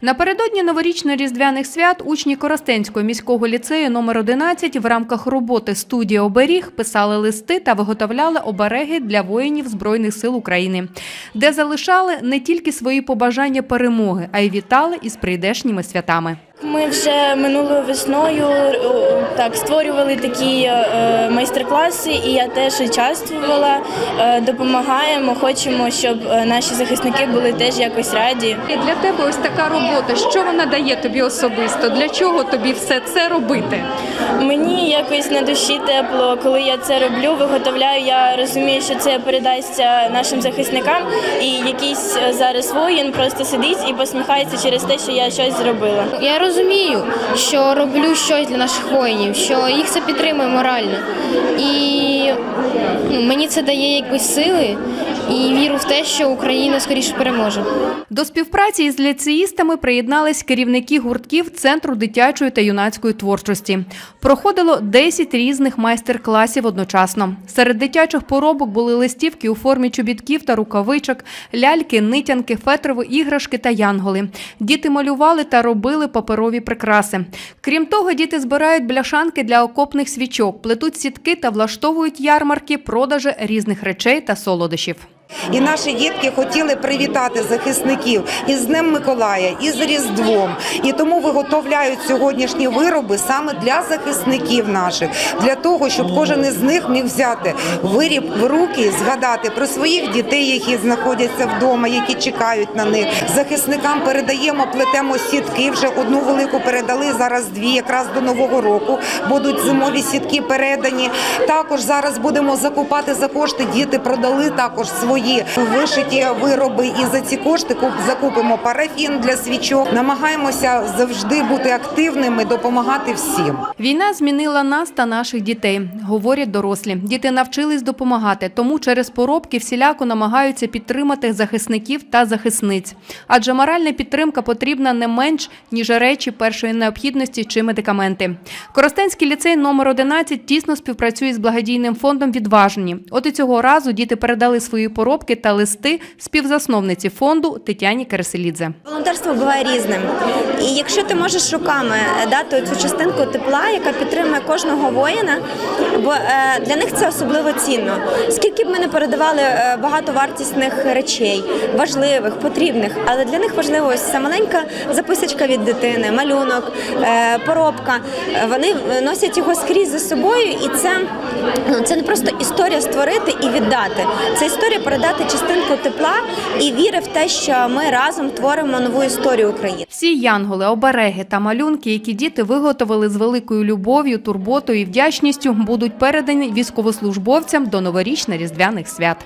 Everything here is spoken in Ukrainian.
Напередодні новорічно-різдвяних свят учні Коростенського міського ліцею номер 11 в рамках роботи студія оберіг писали листи та виготовляли обереги для воїнів Збройних сил України, де залишали не тільки свої побажання перемоги, а й вітали із прийдешніми святами. Ми вже минулою весною е, так створювали такі е, майстер-класи, і я теж участвувала. Е, допомагаємо, хочемо, щоб е, наші захисники були теж якось раді. І для тебе ось така робота. Що вона дає тобі особисто? Для чого тобі все це робити? Мені якось на душі тепло, коли я це роблю, виготовляю. Я розумію, що це передасться нашим захисникам, і якийсь е, зараз воїн просто сидить і посміхається через те, що я щось зробила. Я розумію, що роблю щось для наших воїнів, що їх це підтримує морально. І ну, мені це дає якось сили і віру в те, що Україна скоріше переможе. До співпраці із ліцеїстами приєднались керівники гуртків Центру дитячої та юнацької творчості. Проходило 10 різних майстер-класів одночасно. Серед дитячих поробок були листівки у формі чобітків та рукавичок, ляльки, нитянки, фетрові іграшки та янголи. Діти малювали та робили паперові прикраси. Крім того, діти збирають бляшанки для окопних свічок, плетуть сітки та влаштовують ярмарки, продажі різних речей та солодощів. І наші дітки хотіли привітати захисників із Днем Миколая, і з Різдвом. І тому виготовляють сьогоднішні вироби саме для захисників наших, для того, щоб кожен із них міг взяти виріб в руки, згадати про своїх дітей, які знаходяться вдома, які чекають на них. Захисникам передаємо, плетемо сітки. Вже одну велику передали. Зараз дві, якраз до нового року будуть зимові сітки передані. Також зараз будемо закупати за кошти. Діти продали також свої вишиті вироби, і за ці кошти куп- закупимо парафін для свічок. Намагаємося завжди бути активними, допомагати всім. Війна змінила нас та наших дітей, говорять дорослі. Діти навчились допомагати, тому через поробки всіляко намагаються підтримати захисників та захисниць. Адже моральна підтримка потрібна не менш ніж речі першої необхідності чи медикаменти. Коростенський ліцей номер 11 тісно співпрацює з благодійним фондом Відважені. От і цього разу діти передали свої поробки та листи співзасновниці фонду Тетяні Кереселідзе. Волонтерство буває різним. І якщо ти можеш руками дати цю частинку тепла, яка підтримує кожного воїна, бо е, для них це особливо цінно. Скільки б ми не передавали е, багато вартісних речей, важливих, потрібних, але для них важливо ось ця маленька записочка від дитини, малюнок, е, поробка. Е, Вони носять його скрізь за собою, і це, ну, це не просто історія створити і віддати. Це історія передати частинку тепла і віри в те, що ми разом творимо нову історію України. Всі янголи, обереги та малюнки, які діти виготовили з великою любов'ю, турботою і вдячністю, будуть передані військовослужбовцям до новорічно-різдвяних свят.